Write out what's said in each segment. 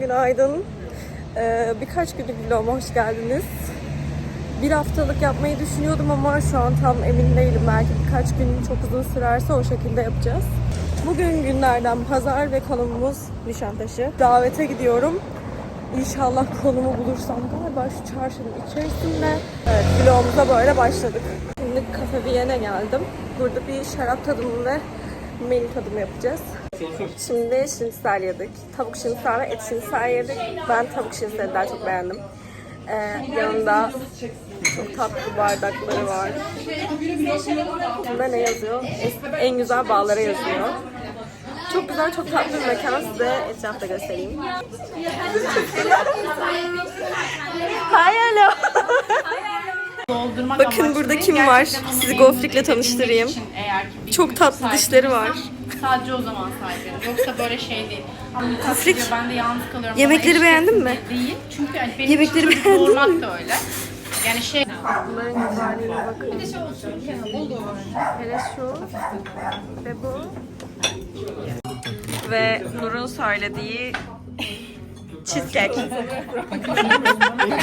günaydın. Ee, birkaç günlük vloguma hoş geldiniz. Bir haftalık yapmayı düşünüyordum ama şu an tam emin değilim. Belki birkaç gün çok uzun sürerse o şekilde yapacağız. Bugün günlerden pazar ve konumuz Nişantaşı. Davete gidiyorum. İnşallah konumu bulursam galiba şu çarşının içerisinde. Evet vlogumuza böyle başladık. Şimdi Cafe Viyen'e geldim. Burada bir şarap tadımı ve menü tadımı yapacağız. Şimdi şinsel yedik. Tavuk şinsel ve et şinsel yedik. Ben tavuk şinseli daha çok beğendim. Ee, yanında çok tatlı bardakları var. Bunda ne yazıyor? En güzel bağlara yazıyor. Çok güzel, çok tatlı bir mekan. Size etrafta göstereyim. Doldurmak Bakın burada kim var? Sizi edebilmek tanıştırayım. Çok tatlı dişleri var. Sadece o zaman sahip Yoksa böyle şey değil. Bir diyor, ben de yalnız kalıyorum. Yemekleri bana beğendin eşlik mi? Değil. Çünkü hani benim Yemekleri için beğendin doğurmak mi? da öyle. Yani şey... Bunların güzelliğine bakın. Hele şu ve bu. Ve Nur'un söylediği cheesecake.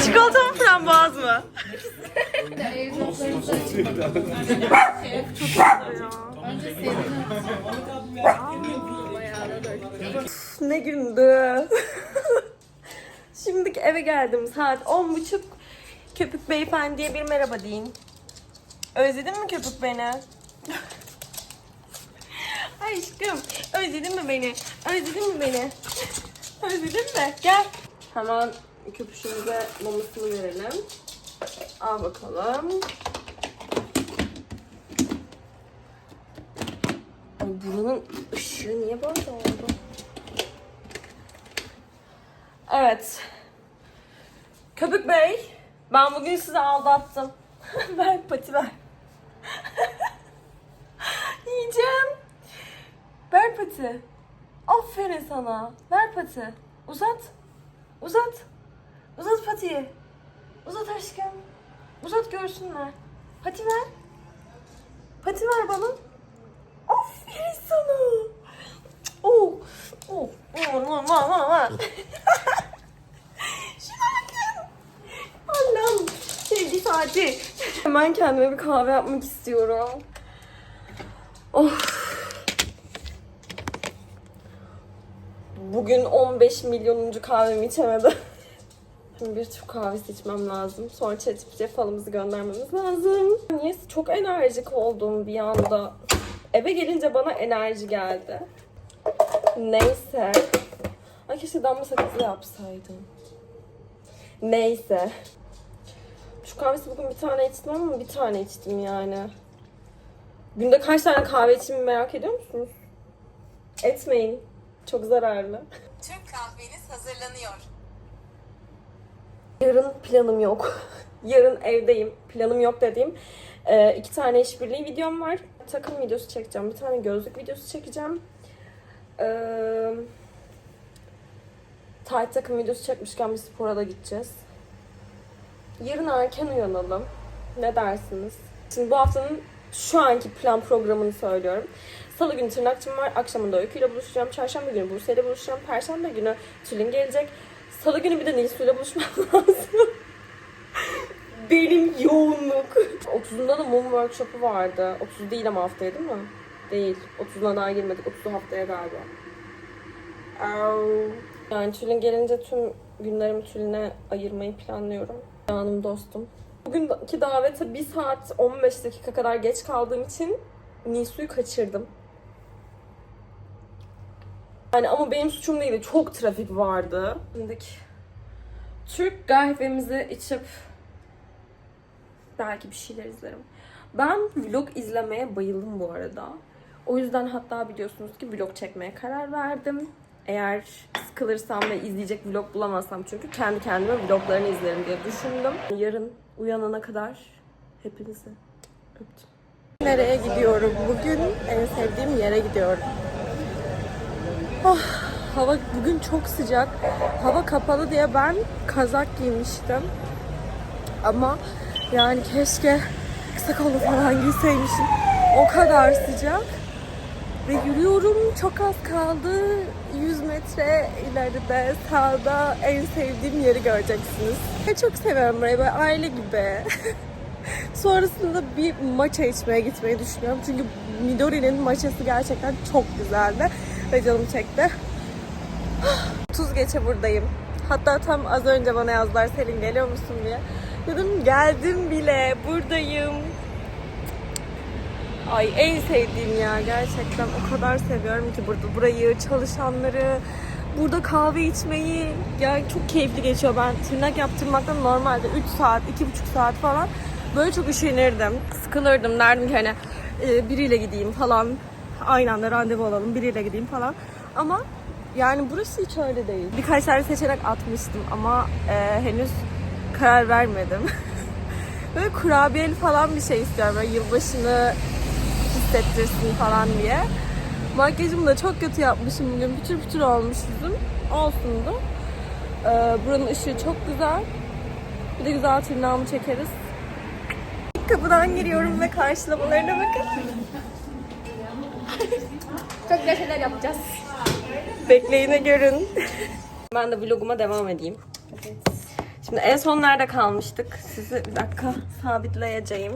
Çikolata mı frambuaz mı? Ne gündü. Şimdi eve geldim saat on buçuk. Köpük beyefendiye bir merhaba deyin. Özledin mi köpük beni? Aşkım özledin mi beni? Özledin mi beni? Özledin mi? Gel. Hemen köpüşümüze mamasını verelim. Al bakalım. Ay buranın ışığı niye böyle oldu? Evet. Köpük Bey, ben bugün sizi aldattım. ver pati ver. Yiyeceğim. Ver pati. Aferin sana. Ver pati. Uzat. Uzat. Uzat patiyi. Uzat aşkım. Uzat görsünler. Pati ver. Pati ver bana. Aferin sana. Oh. Oh. Oh. Oh. Oh. Oh. Şuna bakın. Allah'ım. Sevgi saati. Hemen kendime bir kahve yapmak istiyorum. Of. Bugün 15 milyonuncu kahvemi içemedim. Bir Türk kahvesi içmem lazım. Sonra çetipçe falımızı göndermemiz lazım. Niyeyse çok enerjik oldum bir anda. Eve gelince bana enerji geldi. Neyse. Ay keşke damla sakızlı yapsaydım. Neyse. Şu kahvesi bugün bir tane içtim ama bir tane içtim yani. Günde kaç tane kahve içtiğimi merak ediyor musunuz? Etmeyin. Çok zararlı. Türk kahveniz hazırlanıyor. Yarın planım yok. Yarın evdeyim. Planım yok dediğim e, iki tane işbirliği videom var. Takım videosu çekeceğim. Bir tane gözlük videosu çekeceğim. Ee, tight takım videosu çekmişken bir spora da gideceğiz. Yarın erken uyanalım. Ne dersiniz? Şimdi bu haftanın şu anki plan programını söylüyorum. Salı günü tırnakçım var. Akşamında Öykü'yle buluşacağım. Çarşamba günü Buse'yle buluşacağım. Perşembe günü Tülin gelecek. Salı günü bir de Nilsu'yla buluşmam lazım. Benim yoğunluk. 30'unda da mum workshop'u vardı. 30 değil ama haftaya değil mi? Değil. 30'una daha girmedik. 30'u haftaya galiba. Yani Tülin gelince tüm günlerimi Tülin'e ayırmayı planlıyorum. Canım dostum. Bugünkü davete 1 saat 15 dakika kadar geç kaldığım için Nisu'yu kaçırdım. Yani ama benim suçum değildi. Çok trafik vardı. Şimdi Türk kahvemizi içip belki bir şeyler izlerim. Ben vlog izlemeye bayıldım bu arada. O yüzden hatta biliyorsunuz ki vlog çekmeye karar verdim. Eğer sıkılırsam ve izleyecek vlog bulamazsam çünkü kendi kendime vloglarını izlerim diye düşündüm. Yarın uyanana kadar hepinizi öptüm. Nereye gidiyorum? Bugün en sevdiğim yere gidiyorum. Oh, hava bugün çok sıcak. Hava kapalı diye ben kazak giymiştim. Ama yani keşke kısa kollu falan giyseymişim. O kadar sıcak. Ve yürüyorum. Çok az kaldı. 100 metre ileride sağda en sevdiğim yeri göreceksiniz. Ve çok seviyorum burayı. Böyle aile gibi. Sonrasında bir maça içmeye gitmeyi düşünüyorum. Çünkü Midori'nin maçası gerçekten çok güzeldi. Ve canım çekti. Tuz geçe buradayım. Hatta tam az önce bana yazdılar Selin geliyor musun diye. Dedim geldim bile buradayım. Ay en sevdiğim ya gerçekten o kadar seviyorum ki burada burayı, çalışanları, burada kahve içmeyi yani çok keyifli geçiyor. Ben tırnak yaptırmaktan normalde 3 saat, 2,5 saat falan böyle çok üşenirdim. Sıkılırdım derdim ki hani e, biriyle gideyim falan. Aynı anda randevu alalım biriyle gideyim falan. Ama yani burası hiç öyle değil. Birkaç tane seçenek atmıştım ama e, henüz karar vermedim. böyle kurabiyeli falan bir şey istiyorum. Böyle yılbaşını hissettirsin falan diye. Makyajımı da çok kötü yapmışım bugün. Pütür pütür olmuş yüzüm. Olsundu. Ee, buranın ışığı çok güzel. Bir de güzel tırnağımı çekeriz. Kapıdan giriyorum ve karşılamalarına bakın. Çok güzel şeyler yapacağız. Bekleyine görün. Ben de vloguma devam edeyim. Şimdi en son nerede kalmıştık? Sizi bir dakika sabitleyeceğim.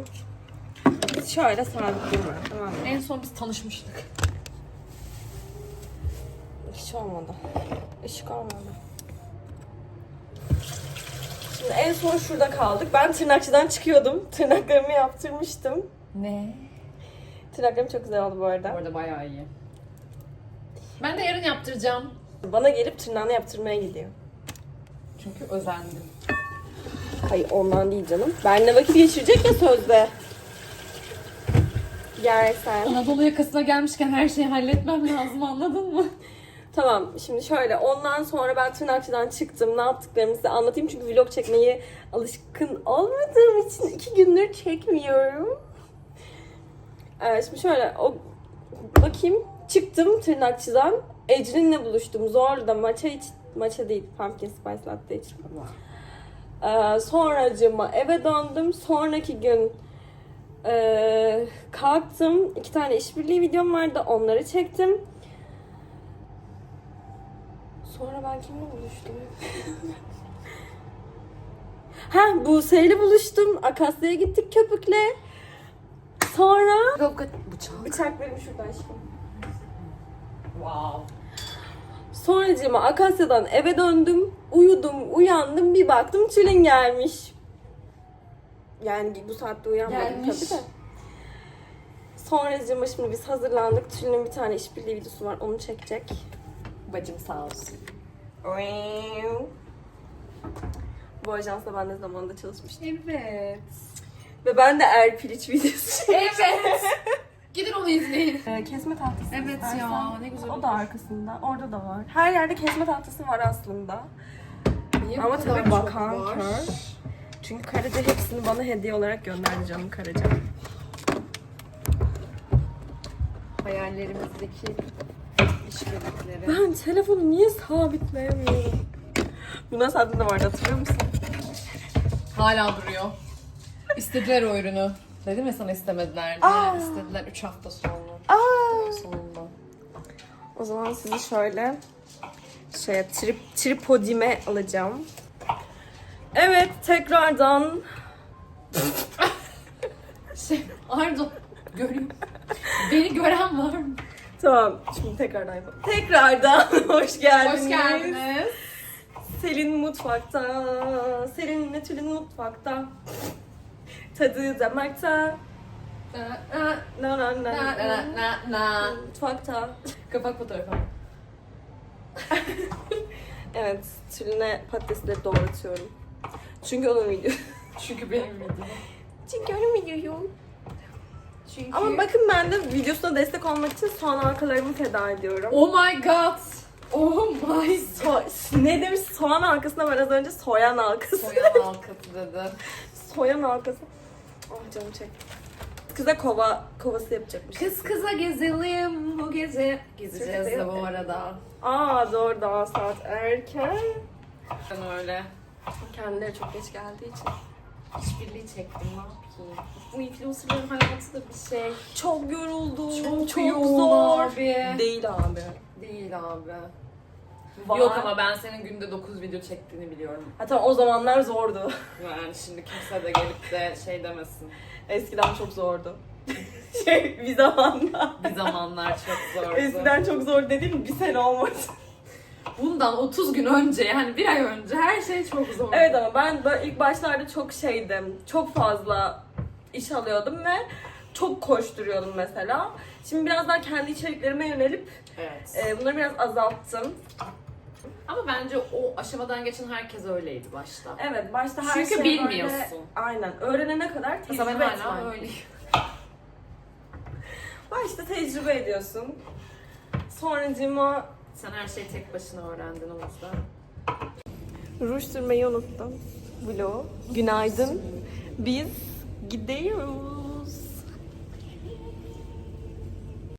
Şöyle sabitleyeyim. Tamam mı? En son biz tanışmıştık. Hiç olmadı. Işık olmadı. Şimdi en son şurada kaldık. Ben tırnakçıdan çıkıyordum. Tırnaklarımı yaptırmıştım. Ne? Tırnaklarım çok güzel oldu bu Bu arada. arada bayağı iyi. Ben de yarın yaptıracağım. Bana gelip tırnağını yaptırmaya gidiyor. Çünkü özendim. Hayır ondan değil canım. Benle vakit geçirecek ya sözde. Gel sen. Anadolu yakasına gelmişken her şeyi halletmem lazım anladın mı? Tamam şimdi şöyle ondan sonra ben tırnakçıdan çıktım. Ne yaptıklarımı size anlatayım. Çünkü vlog çekmeyi alışkın olmadığım için iki gündür çekmiyorum. Ee, şimdi şöyle o bakayım çıktım tırnakçıdan. Ecrin'le buluştum. Zorlu'da maça iç maça değil pumpkin spice latte içtim. Ee, sonracığıma eve döndüm. Sonraki gün ee, kalktım. İki tane işbirliği videom vardı. Onları çektim. Sonra ben kimle buluştum? ha Buse'yle buluştum. Akasya'ya gittik köpükle. Sonra... Bıçak. Bıçak benim şuradan aşkım. Wow. Sonracığıma Akasya'dan eve döndüm. Uyudum, uyandım. Bir baktım Tülin gelmiş. Yani bu saatte uyanmadım Gelmiş. tabii de. Sonracığıma şimdi biz hazırlandık. Tülin'in bir tane işbirliği videosu var. Onu çekecek. Bacım sağ olsun. Bu ajansla ben ne zamanda çalışmıştım. Evet. Ve ben de Erpiliç videosu Evet. Gidin onu izleyin. Ee, kesme tahtası. Evet istersen. ya, ne güzel O da arkasında. Orada da var. Her yerde kesme tahtası var aslında. Niye Ama tabii bakan kör. Çünkü Karaca hepsini bana hediye olarak gönderdi canım Karaca. Hayallerimizdeki işbirlikleri. Ben telefonu niye sabitleyemiyorum? Bu nasıl adında vardı hatırlıyor musun? Hala duruyor. İstediler o ürünü. Dedim ya sana istemediler diye. Aa. İstediler 3 hafta sonra. Aa! Sonunda. O zaman sizi şöyle şeye trip, tripodime alacağım. Evet tekrardan Şey, pardon. Göreyim. Beni gören var mı? tamam şimdi tekrardan yapalım. Tekrardan hoş geldiniz. Hoş geldiniz. Selin mutfakta. Selin'le Tülin mutfakta. Tadı damakta. Na, na, Na na na na, na. Mutfakta. Kapak fotoğrafı. Evet, Tülin'e patatesleri doğratıyorum. Çünkü onun video. Çünkü benim videom. Çünkü onun videoyu. Çünkü... Ama bakın ben de videosuna destek olmak için soğan halkalarımı feda ediyorum. Oh my god. Oh my So- ne demiş soğan halkasına ben az önce soyan halkası. Soyan halkası dedi. soyan halkası. Oh canım çek. Kıza kova kovası yapacakmış. Kız kıza gezelim bu gece. Gezeceğiz de bu arada. Aa doğru daha saat erken. Ben öyle. Kendileri çok geç geldiği için. İşbirliği çektim ne yapayım? Bu influencerların hayatı da bir şey. Çok yoruldum. Çok, yoğun abi. Değil abi. Değil abi. Var. Yok ama ben senin günde 9 video çektiğini biliyorum. Hatta o zamanlar zordu. Yani şimdi kimse de gelip de şey demesin. Eskiden çok zordu. şey bir zamanda. Bir zamanlar çok zordu. Eskiden çok zor dediğim bir sene olmadı. Bundan 30 gün önce yani bir ay önce her şey çok zor. evet ama ben böyle ilk başlarda çok şeydim. Çok fazla iş alıyordum ve çok koşturuyordum mesela. Şimdi biraz daha kendi içeriklerime yönelip Evet. e, bunları biraz azalttım. Ama bence o aşamadan geçen herkes öyleydi başta. Evet başta her Çünkü şey bilmiyorsun. Böyle, aynen. Öğrenene kadar tecrübe Mesela ben hala etmen. öyleyim. Başta tecrübe ediyorsun. Sonracığıma Sen her şeyi tek başına öğrendin o yüzden. ruj sürmeyi unuttum. Vlog. Günaydın. Biz gidiyoruz.